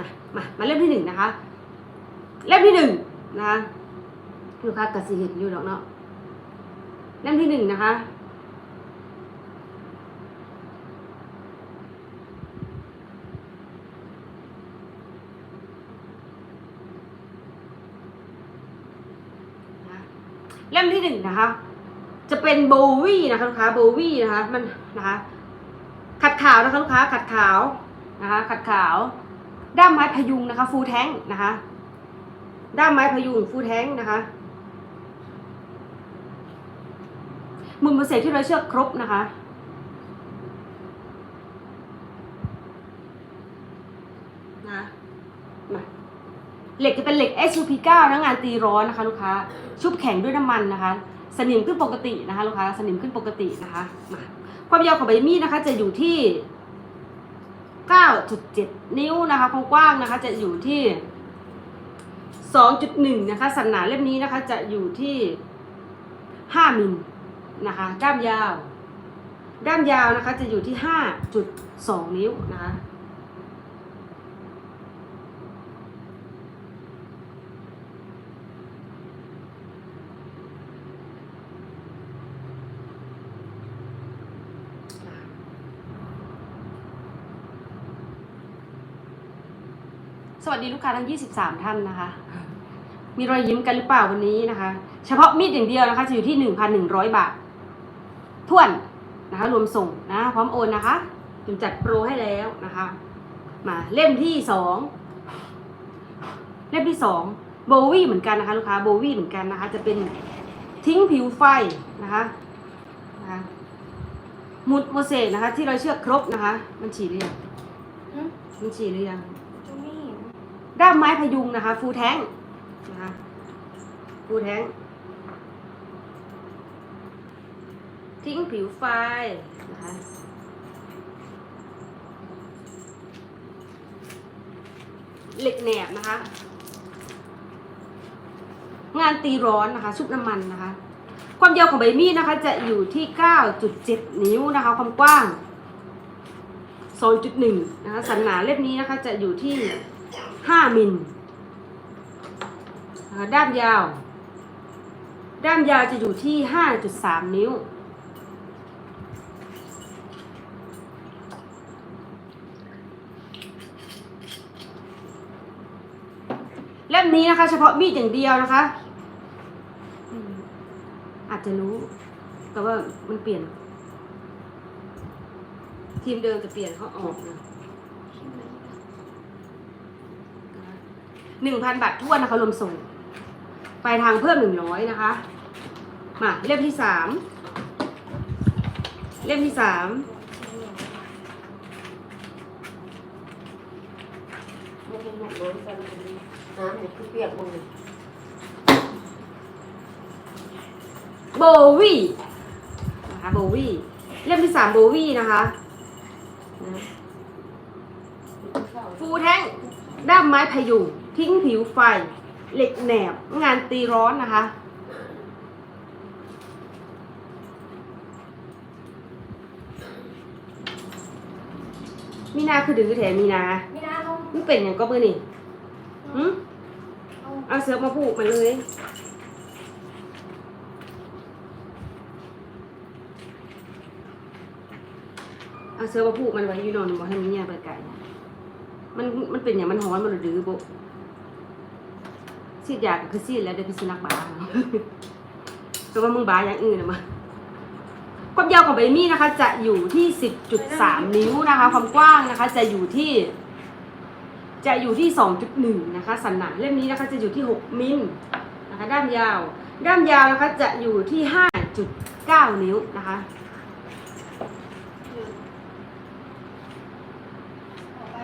นะมามาเล่มที่หนึ่งนะคะ เล่มที่หนึ่งนะคะลูกค้ากระสีเห็นอยู่ดอกเนาะเล่มที่หนึ่งนะคะเล่มที่หนึ่งนะคะ จะเป็นโบวี่นะคะลูกค้าโบวี่นะคะ มันนะคะ ขัดขาวนะคะลูกค้า ขัดขาวนะคะ ขัดขาว ด้ามไม้พยุงนะคะ ฟูแท้งนะคะ ด้ามไม้พยุงฟูแท้งนะคะมุมเปอร์เซ็นต์ที่เราเชือกครบนะคะนะมาเหล็กจะเป็นเหล็ก SUP9 นะงานตีร้อนนะคะ ลูกค้า ชุบแข็งด้วยน้ำมันนะคะ สนิมขึ้นปกตินะคะ ลูกค้า สนิมขึ้นปกตินะคะมาความยาวของใบมีดนะคะ จะอยู่ที่ 9.7 นิ้วนะคะความกว้างนะคะจะอยู่ที่ 2.1 นะคะ สันหนาเล่มนี้นะคะจะอยู่ที่ 5มิลนะคะ ด้ามยาว ด้ามยาวนะคะจะอยู่ที่ 5.2 นิ้วนะคะ วัสดีลูกค้าทั้ง 23 ท่านนะคะ มีรอยยิ้มกันหรือเปล่าวันนี้นะคะ เฉพาะมีดอย่างเดียวนะคะ จะอยู่ที่ 1,100 บาทท่วนนะคะ รวมส่งนะ พร้อมโอนนะคะจุมจัดโปรให้แล้วนะคะ มาเล่มที่สองเล่มที่สองโบวี่เหมือนกันนะคะ ลูกค้าโบวี่เหมือนกันนะคะ จะเป็นทิ้งผิวไฟนะคะนะคะมุดโมเสกนะคะ ที่เราเชือกครบนะคะ มันฉีดหรือยังอืมมันฉีดหรือยังจะไม่เห็น ด้ามไม้พยุงนะคะ ฟูแท้งนะคะฟูแท้ง ทิ้งผิวไฟนะคะเหล็กแหนบนะคะ งานตีร้อนนะคะชุบน้ำมันนะคะ ความยาวของใบมีดนะคะ จะอยู่ที่ 9.7 นิ้วนะคะ ความกว้าง 2.1 นะคะ สันหนาเล่มนี้นะคะ จะอยู่ที่ 5มิลด้ามยาว ด้ามยาวจะอยู่ที่5.3นิ้ว เล่มนี้นะคะ เฉพาะมีดอย่างเดียวนะคะอืมอาจจะรู้ แต่ว่ามันเปลี่ยน ทีมเดิมจะเปลี่ยนเขาออกนะ หนึ่งพันบาททวนนะคะรวมส่งปลายทางเพิ่มหนึ่งร้อยนะคะ มาเล่มที่สามเล่มที่สามมันเป็นหนักน้ำกันน้ำเนี่ยคือเปียกหมดเลยโบวี่นะคะโบวี่เล่มที่สามโบวี่นะคะนะฟูแท่งด้ามไม้พยุง ทิ้งผิวไฟ เหล็กแหนบ งานตีร้อนนะคะ มีนาคือดื้อแถมมีนาไม่ได้เขามันเป็นอย่างก็มือนี่หืมเอาเอาเสือมาผูกมันเลย เอาเสือมาผูกมันไว้อยู่นอนบอกให้มันแย่ไปไกลมันมันเป็นอย่างมันหอนมันหรือบุ ซีดยาก็คือซีดแล้วเดี๋ยวพี่สุนัขบ้าแต่ว่ามึงบ้าอย่างอื่นนะมาความยาวของใบมีดนะคะ จะอยู่ที่ 10.3 นิ้วนะคะ ความกว้างนะคะ จะอยู่ที่ จะอยู่ที่ 2.1 นะคะ สันหนาเล่มนี้นะคะ จะอยู่ที่ 6 มิลนะคะ ด้ามยาว ด้ามยาวนะคะจะอยู่ที่ 5.9 นิ้วนะคะ เอาไป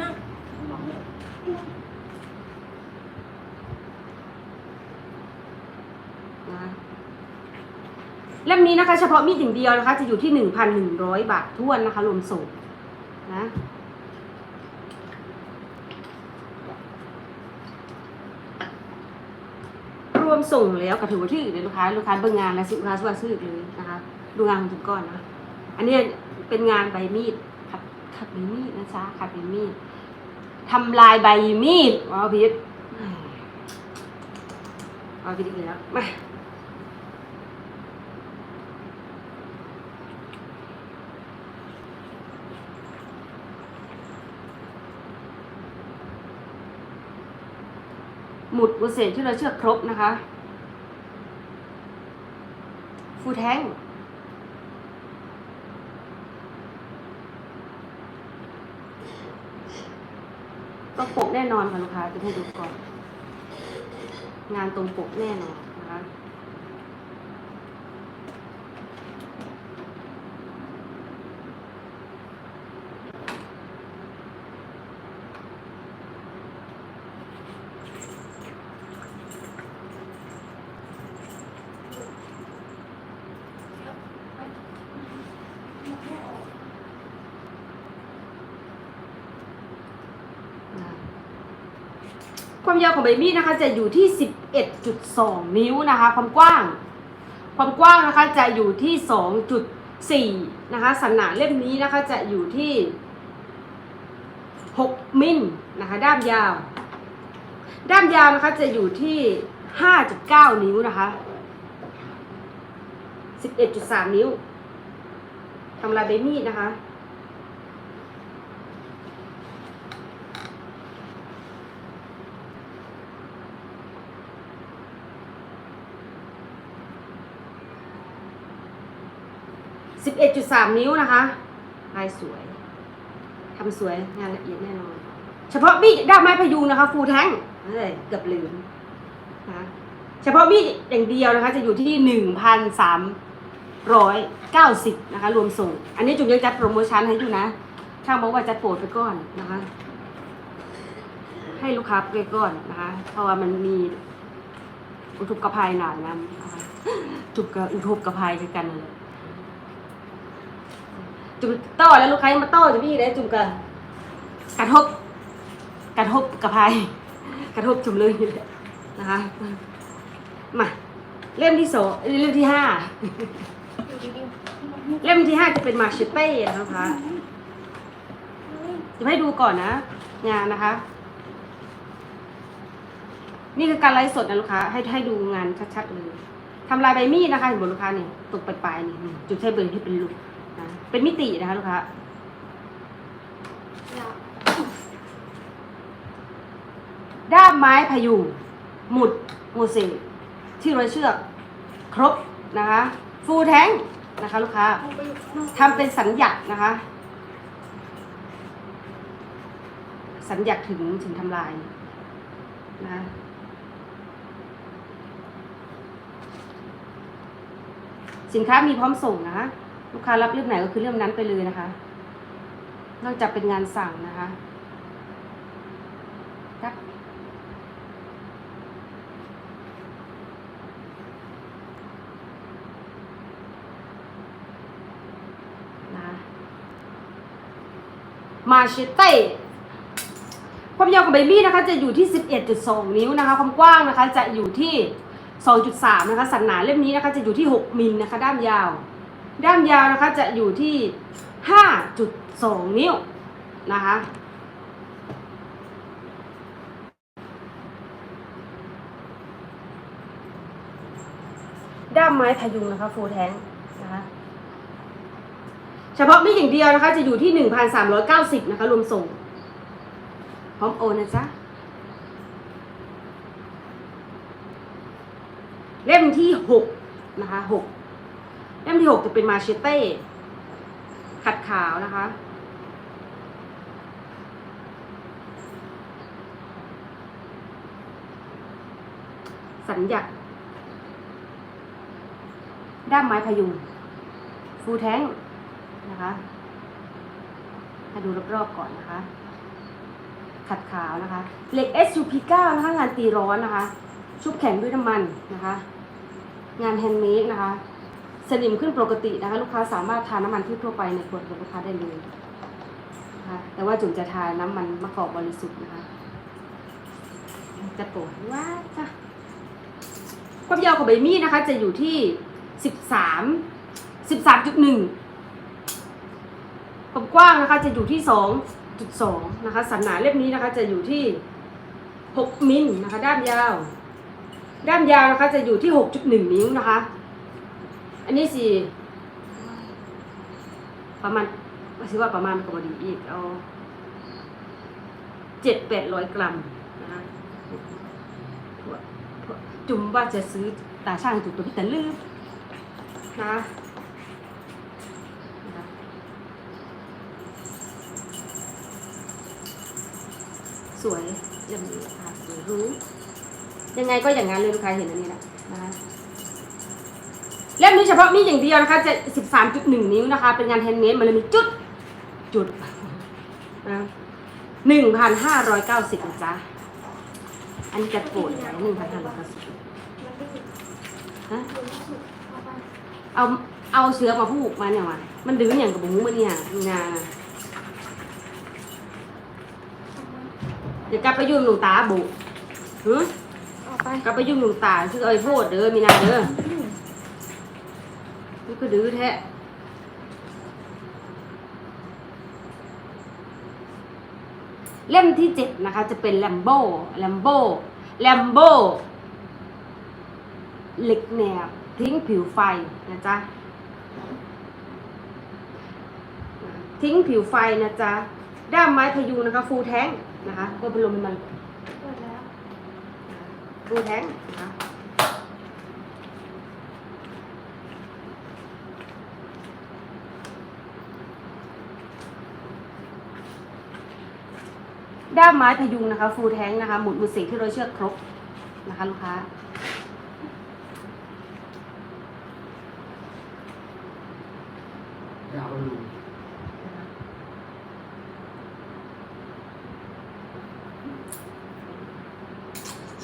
นั่งบอกเลย นะ เล่มนี้นะคะ เฉพาะมีดอย่างเดียวนะคะ จะอยู่ที่1,100บาททวนนะคะรวมส่งนะรวมส่งแล้วก็ถือว่าชื่อเลยลูกค้าลูกค้าเบิ่งงานและสินค้าสวัสดิ์ซื้อเลยนะคะดูงานของทุกก้อนนะอันนี้เป็นงานใบมีดขัดขัดใบมีดนะจ๊ะขัดใบมีดทำลายใบมีดว้าวพีทว้าวพีทอีกแล้วมา หมุดบุเศษที่เราเชือกครบนะคะ ฟูแท้งก็ปกแน่นอนค่ะลูกค้าจะให้ดูก่อน งานตรงปกแน่นอนนะคะ ความยาวของใบมีดนะคะจะอยู่ที่ 11.2 นิ้วนะคะ ความกว้าง ความกว้างนะคะจะอยู่ที่ 2.4 นะคะ สันหนาเล่มนี้นะคะจะอยู่ที่ 6 มิลนะคะ ด้ามยาว ด้ามยาวนะคะจะอยู่ที่ 5.9 นิ้วนะคะ 11.3 นิ้วทำลายใบมีดนะคะ 11.3 นิ้วนะคะ ลายสวย ทำสวยงานละเอียดแน่นอน เฉพาะมีดด้ามไม้พยุงนะคะ ฟูแท้งเอ้ยเกือบลืมนะเฉพาะมีดอย่างเดียวนะคะ จะอยู่ที่ 1,390 นะคะ รวมส่ง อันนี้จุ๋มยังจัดโปรโมชั่นให้อยู่นะ ช่างบอกว่าจัดโปรดไปก่อนนะคะ ให้ลูกค้าไปก่อนนะคะ เพราะว่ามันมีอุทกภัยหนานะนะคะจุกกับอุทกภัยด้วยกันเลย จุ่มต่อแล้วลูกค้ายังมาต่อจะพี่ได้จุ่มกันกระทบ กระทบกระพายกระทบจุ่มเลยนะคะมาเล่มที่สองเล่มที่ห้าเล่มที่ห้าจะเป็นมาเชเต้นะคะจะให้ดูก่อนนะ งานนะคะ นี่คือการไลฟ์สดนะลูกค้าให้ให้ดูงานชัดๆเลยทำลายใบมีดนะคะเห็นบนลูกค้าเนี่ยตกปลายๆนี่จุดใช้เบอร์ที่เป็นลูก นะเป็นมิตินะคะลูกค้าด้ามไม้พยุงหมุดโมเสกที่ร้อยเชือก ครบนะคะฟูแท้งนะคะลูกค้าทำเป็นสัญญักนะคะ สัญญักถึงถึงทำลายนะสินค้ามีพร้อมส่งนะคะ ลูกค้ารับเรื่องไหนก็คือเรื่องนั้นไปเลยนะคะ นอกจากเป็นงานสั่งนะคะครับนะมาเชเต้ความยาวของใบมีดนะคะจะอยู่ที่ 11.2 นิ้วนะคะ ความกว้างนะคะจะอยู่ที่ 2.3 นะคะ สันหนาเล่มนี้นะคะจะอยู่ที่ 6 มิลนะคะ ด้ามยาว ด้ามยาวนะคะจะอยู่ที่ 5.2 นิ้วนะคะ ด้ามไม้พยุงนะคะฟูแท้งนะคะเฉพาะมีอย่างเดียวนะคะจะอยู่ที่ 1,390 นะคะรวมส่ง พร้อมโอนนะจ๊ะเล่มที่หกนะคะหก ที่หกจะเป็นมาเชเต้ ขัดขาวนะคะ สัญญักด้ามไม้พยุง ฟูแท้งนะคะให้ดูรอบๆก่อนนะคะ ขัดขาวนะคะ เหล็ก SUP9 นะคะ งานตีร้อนนะคะ ชุบแข็งด้วยน้ำมันนะคะ งานแฮนด์เมดนะคะ สนิมขึ้นปกตินะคะลูกค้าสามารถทานน้ำมันที่ทั่วไปในขวดของลูกค้าได้เลยนะคะแต่ว่าจุ๋มจะทานน้ำมันมะกอกบริสุทธิ์นะคะ จะโปรดว่าจ้ะความยาวของใบมีดนะคะ จะอยู่ที่สิบสามสิบสามจุดหนึ่งความกว้างนะคะจะอยู่ที่2.2นะคะ สันหนาเล่มนี้นะคะจะอยู่ที่6มิลนะคะ ด้ามยาว ด้ามยาวนะคะจะอยู่ที่6.1นิ้วนะคะ อันนี้สิประมาณว่าสิว่าประมาณกว่าดีอีกเอาเจ็ดแปดร้อยกรัมนะคะจุ่มว่าจะซื้อตาช่างจุดตัวพี่แต่ลืมนะนะสวยยังมีค่ะสวยรู้ ยังไงก็อย่างนั้นเลยลูกค้าเห็นอันนี้แหละนะคะ เล่มนี้เฉพาะมีดอย่างเดียวนะคะจะ13.1 นิ้วนะคะ เป็นงานแฮนด์เมดมันเลยมีจุดจุดนะ1,590นะจ๊ะอันนี้จะโปรด1,590ฮะเอาเอาเสือมาผูกมาเนี่ยมามันดื้ออย่างกับหมูมันเนี่ยมีนาเดี๋ยวกลับไปยุ่งหลวงตาบุหือกลับไปยุ่งหลวงตาคือเอ้ยโพดเด้อมีนาเด้อ ก็ดื้อแท้เล่มที่เจ็ดนะคะ จะเป็นแลมโบ้แลมโบ้แลมโบ้เหล็กแหนบทิ้งผิวไฟนะจ๊ะ ทิ้งผิวไฟนะจ๊ะ ด้ามไม้พยุงนะคะ ฟูแท้งนะคะก็เป็นลมมันเปิดแล้วฟูแท้งนะคะ ด้ามไม้พยุงนะคะฟูแท้งนะคะหมุดมือสีที่เราเชือกครบนะคะลูกค้ายาวลู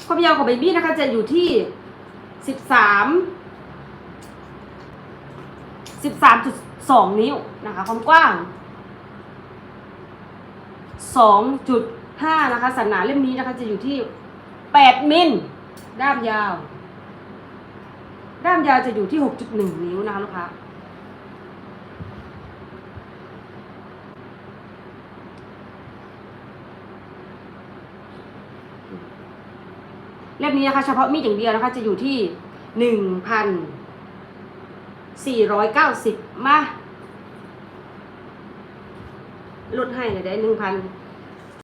ความยาวของเบบี้นะคะ จะอยู่ที่สิบสามสิบสามจุดสองนิ้วนะคะ ความกว้างสองจุด ห้านะคะสันหนาเล่มนี้นะคะจะอยู่ที่แปดมิลด้ามยาว ด้ามยาวจะอยู่ที่หกจุดหนึ่งนิ้วนะคะลูกค้าเล่มนี้นะคะเฉพาะมีดอย่างเดียวนะคะจะอยู่ที่หนึ่งพันสี่ร้อยเก้าสิบมาลดให้เลยได้หนึ่งพัน